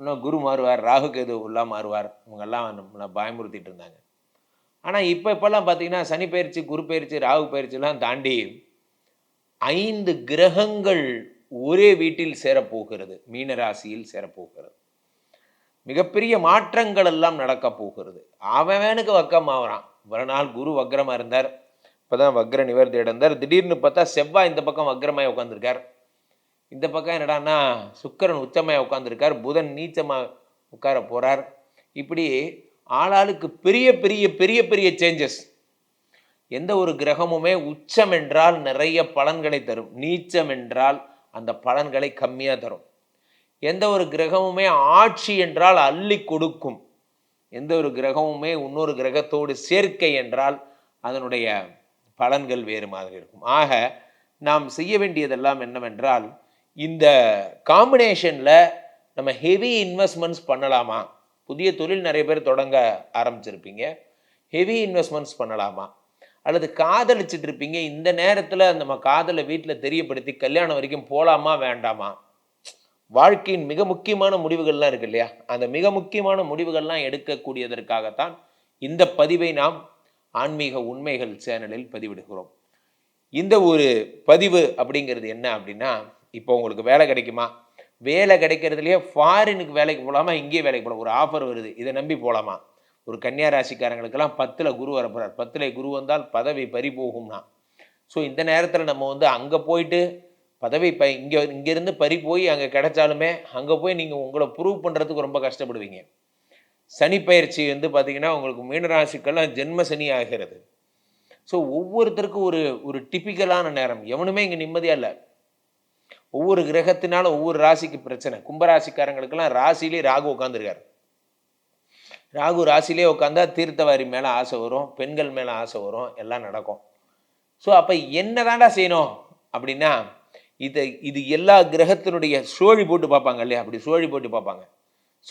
இன்னும் குரு மாறுவார் ராகு கேது உள்ளா மாறுவார். இவங்கெல்லாம் நம்மளை பயமுறுத்திட்டு இருந்தாங்க. ஆனால் இப்போ இப்போல்லாம் பார்த்தீங்கன்னா சனி பயிற்சி குரு பயிற்சி ராகு பயிற்சிலாம் தாண்டி ஐந்து கிரகங்கள் ஒரே வீட்டில் சேரப்போகிறது. மீன ராசியில் சேரப்போகிறது. மிகப்பெரிய மாற்றங்கள் எல்லாம் நடக்க போகிறது. அவனுக்கு வக்கம் ஆகிறான் ஒரு நாள் குரு வக்ரமாக இருந்தார். இப்போ தான் வக்ர நிவர்த்தி அடைந்தார். திடீர்னு பார்த்தா செவ்வாய் இந்த பக்கம் வக்ரமாய் உட்காந்துருக்கார் இந்த பக்கம் என்னடான்னா சுக்கிரன் உச்சமாய் உட்காந்துருக்கார் புதன் நீச்சமாக உட்கார போகிறார் இப்படி ஆளாளுக்கு பெரிய பெரிய பெரிய பெரிய சேஞ்சஸ் எந்த ஒரு கிரகமுமே உச்சம் என்றால் நிறைய பலன்களை தரும். நீச்சம் என்றால் அந்த பலன்களை கம்மியாக தரும். எந்த ஒரு கிரகமுமே ஆட்சி என்றால் அள்ளி கொடுக்கும். எந்த ஒரு கிரகமுமே இன்னொரு கிரகத்தோடு சேர்க்கை என்றால் அதனுடைய பலன்கள் வேறு மாதிரி இருக்கும். ஆக நாம் செய்ய வேண்டியதெல்லாம் என்னவென்றால் இந்த காம்பினேஷனில் நம்ம ஹெவி இன்வெஸ்ட்மெண்ட்ஸ் பண்ணலாமா? புதிய தொழில் நிறைய பேர் தொடங்க ஆரம்பிச்சிருப்பீங்க. ஹெவி இன்வெஸ்ட்மெண்ட்ஸ் பண்ணலாமா? அல்லது காதலிச்சுட்டு இருப்பீங்க. இந்த நேரத்தில் நம்ம காதலை வீட்டில் தெரியப்படுத்தி கல்யாணம் வரைக்கும் போகலாமா வேண்டாமா? வாழ்க்கையின் மிக முக்கியமான முடிவுகள்லாம் இருக்கு இல்லையா? அந்த மிக முக்கியமான முடிவுகள்லாம் எடுக்கக்கூடியதற்காகத்தான் இந்த பதிவை நாம் ஆன்மீக உண்மைகள் சேனலில் பதிவிடுகிறோம். இந்த ஒரு பதிவு அப்படிங்கிறது என்ன அப்படின்னா இப்போ உங்களுக்கு வேலை கிடைக்குமா? வேலை கிடைக்கிறதுலையே ஃபாரினுக்கு வேலைக்கு போகலாமா? இங்கேயே வேலைக்கு போகலாம். ஒரு ஆஃபர் வருது. இதை நம்பி போகலாமா? ஒரு கன்னியா ராசிக்காரங்களுக்கெல்லாம் பத்தில் குரு வரப்போகிறார் பத்தில் குரு வந்தால் பதவி பறி போகும்னா. ஸோ இந்த நேரத்தில் நம்ம வந்து அங்கே போயிட்டு பதவி ப இங்கே இங்கேருந்து பறி போய் அங்கே கிடைச்சாலுமே அங்கே போய் நீங்கள் உங்களை ப்ரூவ் பண்ணுறதுக்கு ரொம்ப கஷ்டப்படுவீங்க. சனி பயிற்சி வந்து பார்த்தீங்கன்னா உங்களுக்கு மீனராசிக்கெல்லாம் ஜென்ம சனி ஆகிறது. ஸோ ஒவ்வொருத்தருக்கும் ஒரு ஒரு டிப்பிக்கலான நேரம். எவனுமே இங்கே நிம்மதியாக இல்லை. ஒவ்வொரு கிரகத்தினாலும் ஒவ்வொரு ராசிக்கு பிரச்சனை. கும்பராசிக்காரங்களுக்கெல்லாம் ராசிலே ராகு உட்காந்துருக்காரு ராகு ராசிலே உட்காந்தா தீர்த்தவாரி மேலே ஆசை வரும் பெண்கள் மேலே ஆசை வரும் எல்லாம் நடக்கும். ஸோ அப்போ என்ன தாண்டா செய்யணும்? அப்படின்னா இதை இது எல்லா கிரகத்தினுடைய சோழி போட்டு பார்ப்பாங்க இல்லையா? அப்படி சோழி போட்டு பார்ப்பாங்க.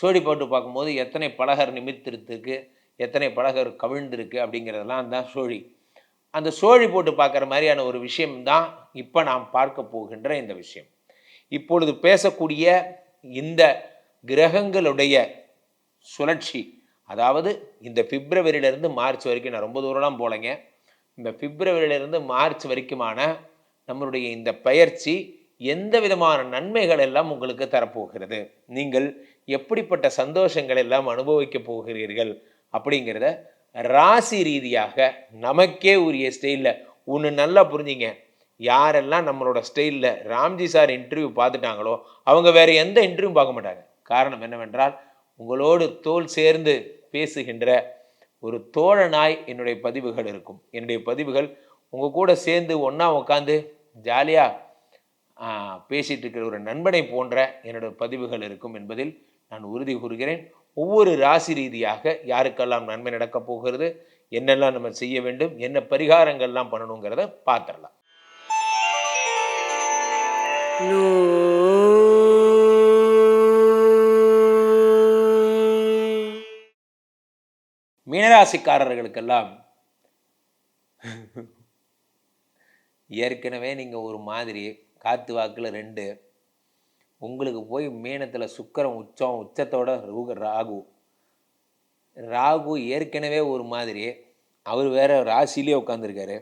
சோழி போட்டு பார்க்கும்போது எத்தனை பலகர் நிமித்திருக்கு எத்தனை பலகர் கவிழ்ந்திருக்கு அப்படிங்கிறதெல்லாம் தான் சோழி. அந்த சோழி போட்டு பார்க்குற மாதிரியான ஒரு விஷயம்தான் இப்போ நாம் பார்க்க போகின்ற இந்த விஷயம். இப்பொழுது பேசக்கூடிய இந்த கிரகங்களுடைய சுழற்சி அதாவது இந்த பிப்ரவரியிலேருந்து மார்ச் வரைக்கும் நான் ரொம்ப தூரம்லாம் போகலைங்க. இந்த பிப்ரவரியிலேருந்து மார்ச் வரைக்குமான நம்மளுடைய இந்த பயிற்சி எந்த விதமான நன்மைகள் எல்லாம் உங்களுக்கு தரப்போகிறது? நீங்கள் எப்படிப்பட்ட சந்தோஷங்கள் எல்லாம் அனுபவிக்க போகிறீர்கள்? அப்படிங்கிறத ராசி ரீதியாக நமக்கே உரிய ஸ்டைலில் ஒன்று நல்லா புரிஞ்சிங்க. யாரெல்லாம் நம்மளோட ஸ்டைலில் ராம்ஜி சார் இன்டர்வியூ பார்த்துட்டாங்களோ அவங்க வேறு எந்த இன்டர்வியூ பார்க்க மாட்டாங்க. காரணம் என்னவென்றால் உங்களோடு தோல் சேர்ந்து பேசுகின்ற ஒரு தோழனாய் என்னுடைய பதிவுகள் இருக்கும். என்னுடைய பதிவுகள் உங்கள் கூட சேர்ந்து ஒன்றா உட்காந்து ஜாலியாக பேசிகிட்டு இருக்கிற ஒரு நண்பனை போன்ற என்னோட பதிவுகள் இருக்கும் என்பதில் நான் உறுதி கூறுகிறேன். ஒவ்வொரு ராசி ரீதியாக யாருக்கெல்லாம் நன்மை நடக்கப் போகிறது என்னெல்லாம் நம்ம செய்ய வேண்டும் என்ன பரிகாரங்கள்லாம் பண்ணணுங்கிறத பார்த்துடலாம். மீனராசிக்காரர்களுக்கெல்லாம் ஏற்கனவே நீங்கள் ஒரு மாதிரி காத்து வாக்கில் ரெண்டு. உங்களுக்கு போய் மீனத்தில் சுக்கரம் உச்சம் உச்சத்தோட ரூக ராகு. ராகு ஏற்கனவே ஒரு மாதிரி. அவர் வேற ராசிலேயே உட்காந்துருக்காரு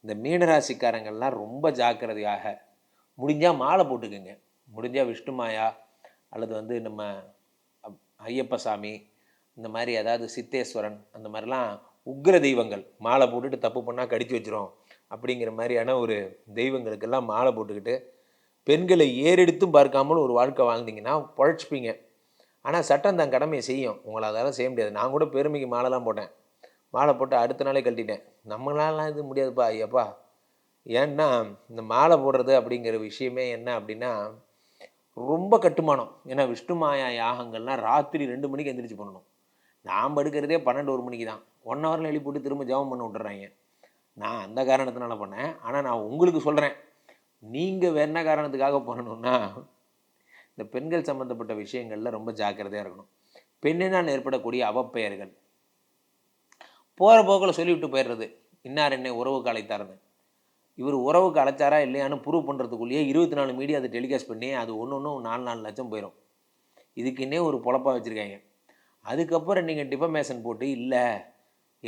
இந்த மீனராசிக்காரங்கள்லாம் ரொம்ப ஜாக்கிரதையாக முடிஞ்சால் மாலை போட்டுக்கோங்க. முடிஞ்சால் விஷ்ணுமாயா அல்லது வந்து நம்ம அப்- ஐயப்ப சாமி இந்த மாதிரி அதாவது சித்தேஸ்வரன் அந்த மாதிரிலாம் உக்ர தெய்வங்கள். மாலை போட்டுட்டு தப்பு பண்ணால் கடிச்சு வச்சிரும். அப்படிங்கிற மாதிரியான ஒரு தெய்வங்களுக்கெல்லாம் மாலை போட்டுக்கிட்டு பெண்களை ஏறெடுத்தும் பார்க்காமல் ஒரு வாழ்க்கை வாழ்ந்தீங்கன்னா பொழைச்சிப்பீங்க. ஆனால் சட்டம் தன் கடமையை செய்யும். உங்களை அதெல்லாம் செய்ய முடியாது. நான் கூட பெருமைக்கு மாலைலாம் போட்டேன். மாலை போட்டு அடுத்த நாளே கழட்டிட்டேன். நம்மளாலாம் இது முடியாதுப்பா ஐயப்பா. ஏன்னா இந்த மாலை போடுறது அப்படிங்கிற விஷயமே என்ன அப்படின்னா ரொம்ப கட்டுமானம். ஏன்னா விஷ்ணு மாயா யாகங்கள்லாம் ராத்திரி ரெண்டு மணிக்கு எந்திரிச்சு பண்ணணும். நாம் படுக்கிறதே பன்னெண்டு ஒரு மணிக்கு தான். ஒன் ஹவரில் எழுப்பி போட்டு திரும்ப ஜெபம் பண்ண விட்டுறாங்க. நான் அந்த காரணத்தினால பண்ணேன். ஆனால் நான் உங்களுக்கு சொல்கிறேன் நீங்கள் வேற என்ன காரணத்துக்காக பண்ணணும்னா இந்த பெண்கள் சம்மந்தப்பட்ட விஷயங்களில் ரொம்ப ஜாக்கிரதையாக இருக்கணும். பெண்ணினால் ஏற்படக்கூடிய அவப்பெயர்கள். போகிற போக்கில் சொல்லிவிட்டு போயிடுறது. இன்னார் என்னை உறவு காலை தரது இவர் உறவுக்கு அழைச்சாரா இல்லையான்னு ப்ரூவ் பண்ணுறதுக்குள்ளேயே இருபத்தி நாலு மீடியா அதை டெலிகாஸ்ட் பண்ணி அது ஒன்று ஒன்றும் நாலு நாலு லட்சம் போயிடும் இதுக்குன்னே ஒரு பொழப்பாக வச்சுருக்காங்க. அதுக்கப்புறம் நீங்கள் டிஃபமேஷன் போட்டு இல்லை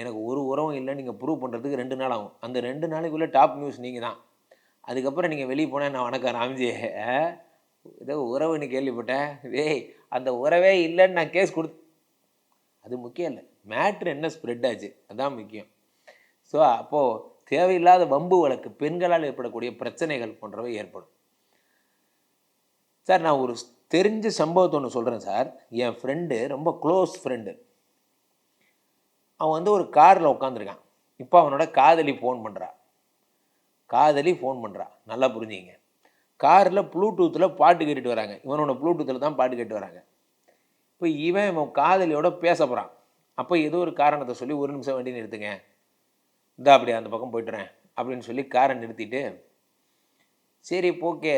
எனக்கு ஒரு உறவும் இல்லை நீங்கள் ப்ரூவ் பண்ணுறதுக்கு ரெண்டு நாள் ஆகும். அந்த ரெண்டு நாளைக்குள்ளே டாப் நியூஸ் நீங்கள் தான் அதுக்கப்புறம் நீங்கள் வெளியே போனால் நான் வணக்கம் ராம்ஜி. ஏதோ உறவுன்னு கேள்விப்பட்டேன் ஏய் அந்த உறவே இல்லைன்னு நான் கேஸ் கொடு அது முக்கியம் இல்லை. மேட்ரு என்ன ஸ்ப்ரெட் ஆச்சு அதான் முக்கியம். ஸோ அப்போது தேவையில்லாத வம்பு வழக்கு பெண்களால் ஏற்படக்கூடிய பிரச்சனைகள் போன்றவை ஏற்படும். சார் நான் ஒரு தெரிஞ்ச சம்பவத்தை ஒன்று சொல்கிறேன் சார். என் ஃப்ரெண்டு ரொம்ப க்ளோஸ் ஃப்ரெண்டு அவன் வந்து ஒரு காரில் உட்காந்துருக்கான் இப்போ அவனோட காதலி ஃபோன் பண்ணுறா காதலி ஃபோன் பண்ணுறா நல்லா புரிஞ்சுங்க. காரில் ப்ளூடூத்தில் பாட்டு கேட்டுட்டு வராங்க. இவனோட ப்ளூடூத்தில் தான் பாட்டு கேட்டு வராங்க. இப்போ இவன் இவன் காதலியோட பேச போகிறான் அப்போ ஏதோ ஒரு காரணத்தை சொல்லி ஒரு நிமிஷம் வண்டி நிறுத்துங்க. இந்தா அப்படி அந்த பக்கம் போய்ட்டுறேன் அப்படின்னு சொல்லி காரை நிறுத்திட்டு சரி ஓகே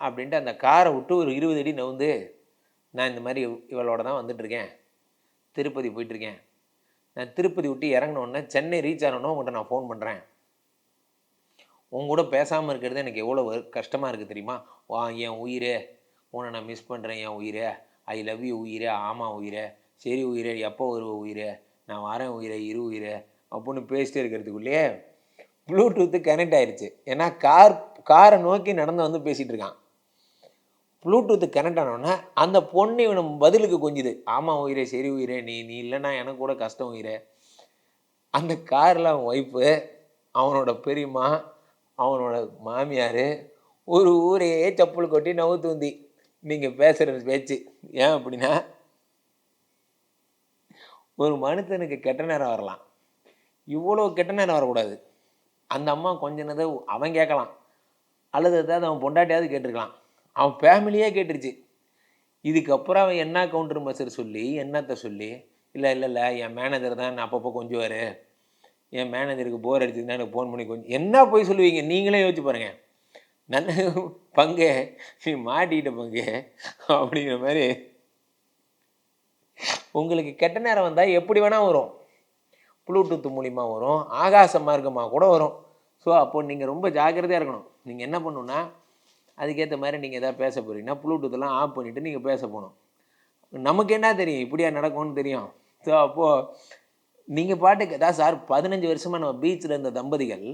அப்படின்ட்டு அந்த காரை விட்டு ஒரு இருபது அடி நவுந்து நான் இந்த மாதிரி இவளோட தான் வந்துட்டுருக்கேன். திருப்பதி போயிட்டுருக்கேன். நான் திருப்பதி விட்டு இறங்கினோடனே சென்னை ரீச் ஆனோன்னே உங்கள்கிட்ட நான் ஃபோன் பண்ணுறேன் உங்க கூட பேசாமல் இருக்கிறது எனக்கு எவ்வளோ கஷ்டமாக இருக்குது தெரியுமா? வா என் உயிரே. உன்னை நான் மிஸ் பண்ணுறேன் என் உயிரே. ஐ லவ் யூ உயிரே. ஆமாம் உயிரே. சரி உயிரே. எப்போ வருவ உயிரே? நான் வரேன் உயிரே. இரு உயிரே. அப்படின்னு பேசிட்டே இருக்கிறதுக்குள்ளேயே ப்ளூடூத்து கனெக்ட் ஆயிடுச்சு ஏன்னா கார் காரை நோக்கி நடந்து வந்து பேசிகிட்டு இருக்கான். ப்ளூடூத்து கனெக்ட் ஆனோடனே அந்த பொண்ணு இவனை பதிலுக்கு கொஞ்சுது ஆமாம் உயிரே சரி உயிரே நீ நீ இல்லைன்னா எனக்கு கூட கஷ்டம் உயிரே. அந்த காரில் அவன் ஒய்ஃபு அவனோட பெரியம்மா அவனோட மாமியார் ஒரு ஊரையே செப்பல் கொட்டி நவுத்து வந்தி நீங்கள் பேசுகிற பேச்சு. ஏன் அப்படின்னா ஒரு மனுஷனுக்கு கெட்ட நேரம் வரலாம். இவ்வளோ கெட்ட நேரம் வரக்கூடாது. அந்த அம்மா கொஞ்ச நேரம் அவன் கேட்கலாம். அல்லது ஏதாவது அவன் பொண்டாட்டியாவது கேட்டிருக்கலாம். அவன் ஃபேமிலியே கேட்டுருச்சு. இதுக்கப்புறம் அவன் என்ன கவுண்டர் மெசர் சொல்லி என்னத்தை சொல்லி இல்லை இல்லை இல்லை என் மேனேஜர் தான் நான் அப்பப்போ கொஞ்சுவார். என் மேனேஜருக்கு போர் அடிச்சதுன்னா எனக்கு ஃபோன் பண்ணி கொஞ்சம் என்ன போய் சொல்லுவீங்க? நீங்களே யோசிச்சு பாருங்கள் நல்ல பங்கு. நீ மாட்டிக்கிட்ட பங்கு. அப்படிங்கிற மாதிரி. உங்களுக்கு கெட்ட நேரம் வந்தால் எப்படி வேணால் வரும். ப்ளூடூத் மூலிமா வரும் ஆகாச மார்க்கமாக கூட வரும். ஸோ அப்போ நீங்கள் ரொம்ப ஜாக்கிரதையாக இருக்கணும். நீங்கள் என்ன பண்ணணுன்னா அதுக்கேற்ற மாதிரி நீங்கள் எதாவது பேச போகிறீங்கன்னா ப்ளூடூத்தெல்லாம் ஆஃப் பண்ணிவிட்டு நீங்கள் பேச போகணும். நமக்கு என்ன தெரியும்? இப்படியா நடக்கும்னு தெரியும். ஸோ அப்போது நீங்கள் பாட்டுக்கு அதான் சார் பதினஞ்சு வருஷமாக நம்ம பீச்சில் இருந்த தம்பதிகள்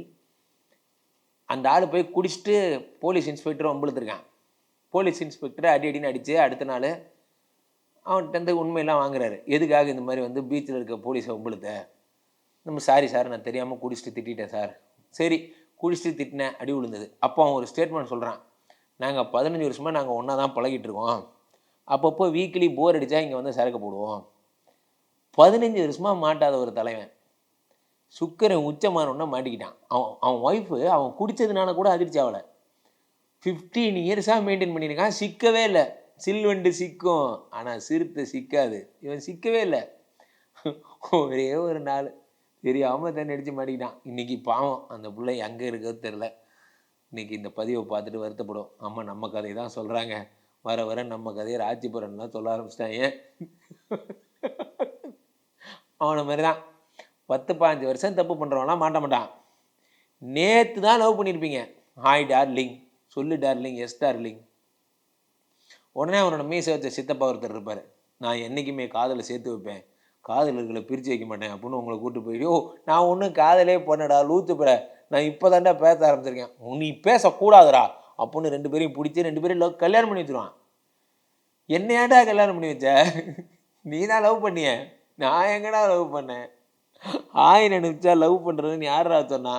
அந்த ஆள் போய் குடிச்சிட்டு போலீஸ் இன்ஸ்பெக்டரும் வம்பிழுத்துருக்கான் போலீஸ் இன்ஸ்பெக்டரை அடி அடின்னு அடித்து அடுத்த நாள் அவன்கிட்ட உண்மையெல்லாம் வாங்குறாரு. எதுக்காக இந்த மாதிரி வந்து பீச்சில் இருக்க போலீஸை வம்பிழுத்த நம்ம சாரி சார் நான் தெரியாமல் குடிச்சிட்டு திட்டிட்டேன் சார். சரி குடிச்சிட்டு திட்டினேன் அடி விழுந்தது. அப்போ அவன் ஒரு ஸ்டேட்மெண்ட் சொல்கிறான் நாங்கள் பதினஞ்சு வருஷமாக நாங்கள் ஒன்றா தான் பழகிட்டு இருக்கோம். அப்பப்போ வீக்லி போர் அடித்தா இங்கே வந்து சரக்கு போடுவோம். பதினஞ்சு வருஷமாக மாட்டாத ஒரு தலைவன். சுக்கரன் உச்சமானோன்னா மாட்டிக்கிட்டான். அவன் அவன் ஒய்ஃபு அவன் குடித்ததுனால கூட அதிர்ச்சி ஆகலை. ஃபிஃப்டீன் இயர்ஸாக மெயின்டைன் பண்ணியிருக்கான் சிக்கவே இல்லை. சில்வண்டு சிக்கும். ஆனால் சிறுத்தை சிக்காது. இவன் சிக்கவே இல்லை. ஒரே ஒரு நாள். தெரியாமல் தண்ணி அடித்து மாட்டிக்கிட்டான் இன்றைக்கி பாவம் அந்த பிள்ளை எங்கே இருக்கிறது தெரில இன்றைக்கி இந்த பதிவை பார்த்துட்டு வருத்தப்படும். அம்மா நம்ம கதை தான் சொல்கிறாங்க வர வர நம்ம கதையை ராஜிபுரம்லாம் சொல்ல ஆரம்பிச்சிட்டாங்க. அவனை மாதிரி தான் பத்து பாஞ்சு வருஷம் தப்பு பண்ணுறவன்லாம் மாட்ட மாட்டான். நேற்று தான் லவ் பண்ணியிருப்பீங்க. ஹாய் டார்லிங் சொல்லு டார்லிங் எஸ் டார்லிங் உடனே அவனோட மீசை வச்ச சித்தப்பா ஒருத்தர் இருப்பார். நான் என்றைக்குமே காதலை சேர்த்து வைப்பேன். காதலர்களை பிரித்து வைக்க மாட்டேன் அப்படின்னு உங்களை கூட்டு போய் ஓ நான் ஒன்றும் காதலே பண்ணடா லூத்து பிற. நான் இப்போ தாண்டா பேச ஆரம்பிச்சிருக்கேன். நீ பேசக்கூடாதுடா. அப்படின்னு ரெண்டு பேரையும் பிடிச்சி ரெண்டு பேரும் லவ் கல்யாணம் பண்ணி வச்சுருவான். என்னையாடா கல்யாணம் பண்ணி வச்ச? நீ தான் லவ் பண்ணிய. நான் எங்கடா லவ் பண்ணேன்? ஆய் நினைச்சா லவ் பண்ணுறதுன்னு யாரா சொன்னா?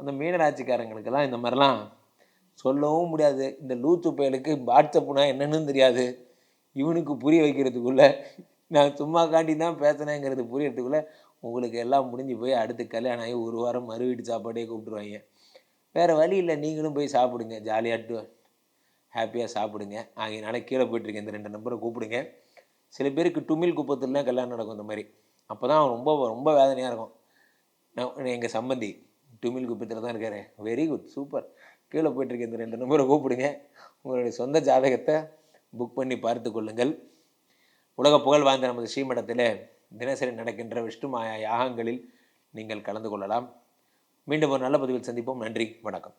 அந்த மீனராட்சிக்காரங்களுக்கெல்லாம் இந்த மாதிரிலாம் சொல்லவும் முடியாது. இந்த லூத்து பயலுக்கு வாட்ஸ்அப்புனா என்னன்னு தெரியாது. இவனுக்கு புரிய வைக்கிறதுக்குள்ளே நான் சும்மா காண்டி தான் பேசினேங்கிறது புரியறதுக்குள்ளே உங்களுக்கு எல்லாம் முடிஞ்சு போய் அடுத்து கல்யாணம் ஆகி ஒரு வாரம் மறு வீட்டு சாப்பாடே கூப்பிட்டுருவாங்க. வேறு வழி இல்லை நீங்களும் போய் சாப்பிடுங்க ஜாலியாட்டு ஹாப்பியாக சாப்பிடுங்க. ஆகையினால கீழே போயிட்டுருக்க இந்த ரெண்டு நம்பரை கூப்பிடுங்க. சில பேருக்கு டுமில் குப்பத்துலாம் கல்யாணம் நடக்கும் இந்த மாதிரி. அப்போ தான் ரொம்ப ரொம்ப வேதனையாக இருக்கும். நான் எங்கள் சம்பந்தி டுமில் குப்பத்தில் தான் இருக்கார். வெரி குட் சூப்பர் கீழே போயிட்டுருக்கேன் இந்த ரெண்டு நம்பரை கூப்பிடுங்க. உங்களுடைய சொந்த ஜாதகத்தை புக் பண்ணி பார்த்து கொள்ளுங்கள். உலக புகழ் வாய்ந்த நமது ஸ்ரீமடத்தில் தினசரி நடக்கின்ற விஷ்ணு மாயா யாகங்களில் நீங்கள் கலந்து கொள்ளலாம். மீண்டும் ஒரு நல்ல பதிவில் சந்திப்போம். நன்றி. வணக்கம்.